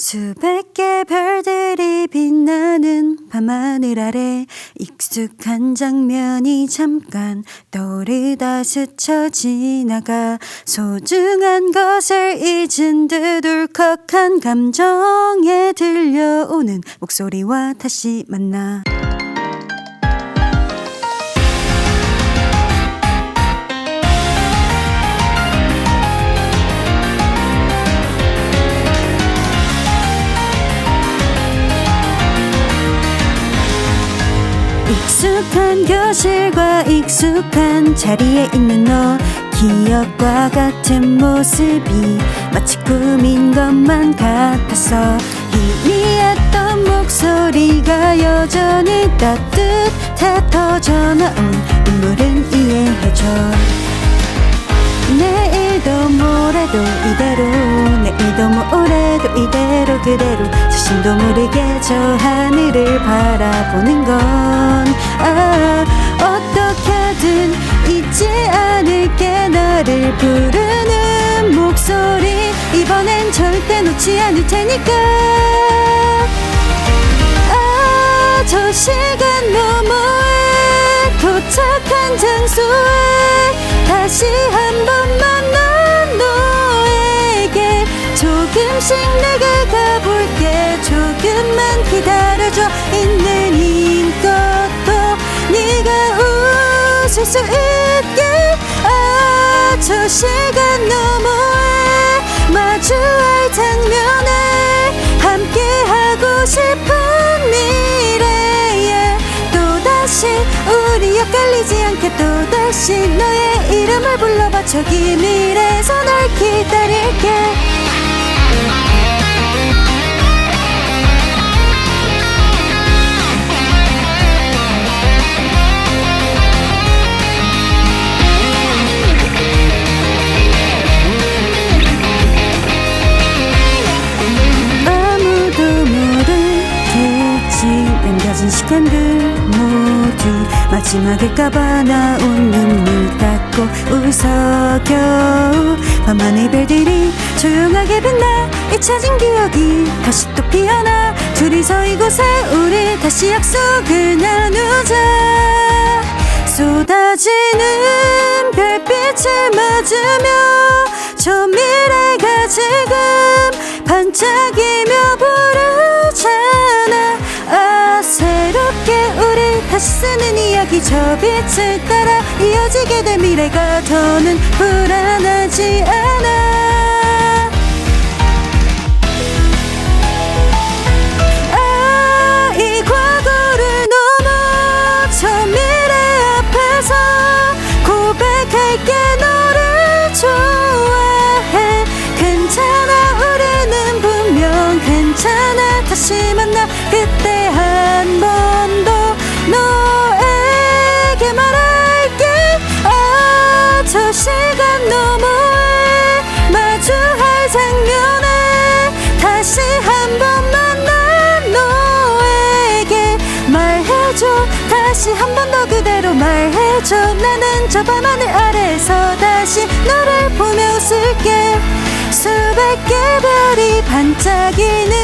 수백 개 별들이 빛나는 밤하늘 아래 익숙한 장면이 잠깐 떠오르다 스쳐 지나가 소중한 것을 잊은 듯 울컥한 감정에 들려오는 목소리와 다시 만나 익숙한 교실과 익숙한 자리에 있는 너. 기억과 같은 모습이 마치 꿈인 것만 같았어 희미했던 목소리가 여전히 따뜻해 터져 나온 눈물 모레도 이대로 그대로 자신도 모르게 저 하늘을 바라보는 건. 아, 어떻게든 잊지 않을게 나를 부르는 목소리. 이번엔 절대 놓지 않을 테니까. 아, 저 시간 너머에 도착한 장소에 다시 한 번만 난 조금씩 내가 가 볼게. 조금만 기다려줘. 있는 힘껏도 네가 웃을 수 있게. 아, 저 시간 너머에 마주할 장면에 함께하고 싶은 미래에 또다시 우리 엇갈리지 않게 또다시 너의 이름을 불러봐. 저기 미래에서 널 기다릴게 남겨진 시간들 모두 마지막일까봐 나온 눈물 닦고 웃어 겨우 밤하늘 별들이 조용하게 빛나 잊혀진 기억이 다시 또 피어나. 둘이서 이곳에 우리 다시 약속을 나누자. 쏟아지는 별빛을 맞으며 저 미래가 지금 반짝이며 부르 다시 쓰는 이야기 저 빛을 따라 이어지게 될 미래가 더는 불안하지 않아. 아, 이 과거를 넘어 저 미래 앞에서 고백할게 너를 좋아해. 괜찮아 우리는 분명 괜찮아. 다시 만나 그때 말해줘 나는 저 밤하늘 아래서 다시 너를 보며 웃을게. 수백 개 별이 반짝이는